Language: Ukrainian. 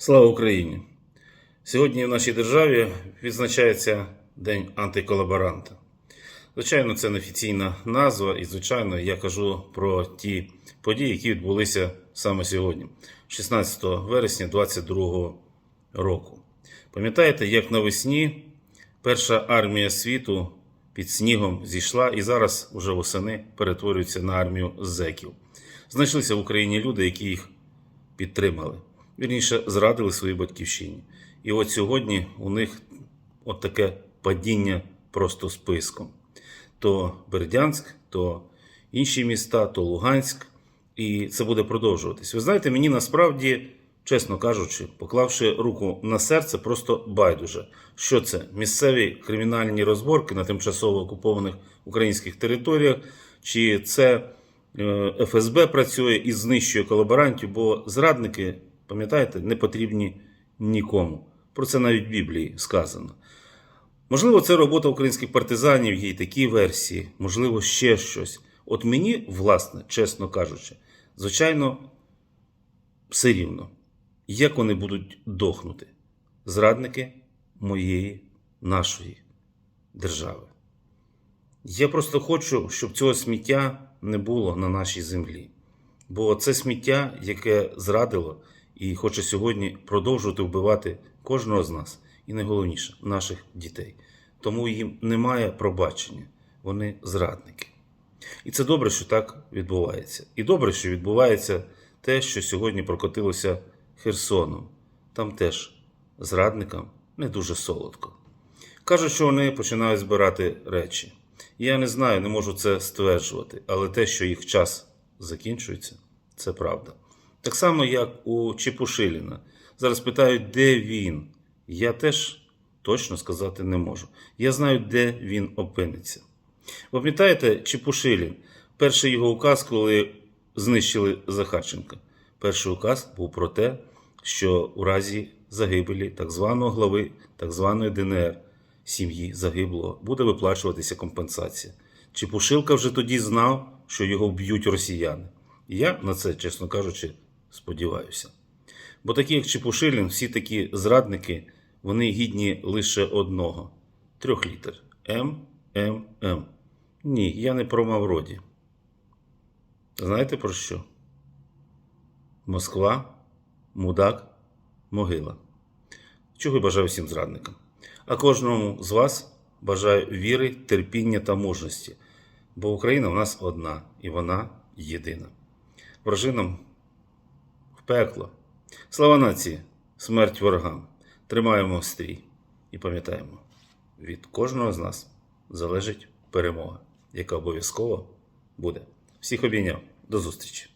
Слава Україні! Сьогодні в нашій державі відзначається День антиколаборанта. Звичайно, це неофіційна назва, і, звичайно, я кажу про ті події, які відбулися саме сьогодні, 16 вересня 2022 року. Пам'ятаєте, як навесні перша армія світу під снігом зійшла і зараз уже восени перетворюється на армію зеків. Знайшлися в Україні люди, які їх підтримали. Вірніше, зрадили своїй батьківщині. І от сьогодні у них от таке падіння просто списком. То Бердянськ, то інші міста, то Луганськ. І це буде продовжуватись. Ви знаєте, мені насправді, чесно кажучи, поклавши руку на серце, просто байдуже. Що це? Місцеві кримінальні розборки на тимчасово окупованих українських територіях, чи це е, ФСБ працює і знищує колаборантів, бо зрадники, пам'ятаєте, не потрібні нікому. Про це навіть в Біблії сказано. Можливо, це робота українських партизанів, є такі версії, можливо, ще щось. От мені, власне, чесно кажучи, звичайно, все рівно, як вони будуть дохнути, зрадники моєї, нашої держави. Я просто хочу, щоб цього сміття не було на нашій землі. Бо це сміття, яке зрадило і хоче сьогодні продовжувати вбивати кожного з нас, і найголовніше наших дітей. Тому їм немає пробачення, вони зрадники. І це добре, що так відбувається. І добре, що відбувається те, що сьогодні прокотилося Херсоном. Там теж зрадникам не дуже солодко. Кажуть, що вони починають збирати речі. Я не знаю, не можу це стверджувати, але те, що їх час закінчується, це правда. Так само, як у Чепушиліна. Зараз питають, де він. Я теж точно сказати не можу. Я знаю, де він опиниться. Ви пам'ятаєте, Чепушилін, перший його указ, коли знищили Захарченка. Перший указ був про те, що у разі загибелі так званого глави так званої ДНР сім'ї загиблого буде виплачуватися компенсація. Чепушилка вже тоді знав, що його вб'ють росіяни. Я на це, чесно кажучи, сподіваюся. Бо такі, як Чепушилін, всі такі зрадники, вони гідні лише одного трьох літер М, М, М. Ні, я не про Мавроді. Знаєте про що? Москва, мудак, могила. Чого бажаю всім зрадникам. А кожному з вас бажаю віри, терпіння та мужності. Бо Україна в нас одна і вона єдина. Вражинам пекло. Слава нації, смерть ворогам. Тримаємо стрій і пам'ятаємо, від кожного з нас залежить перемога, яка обов'язково буде. Всіх обійняв. До зустрічі!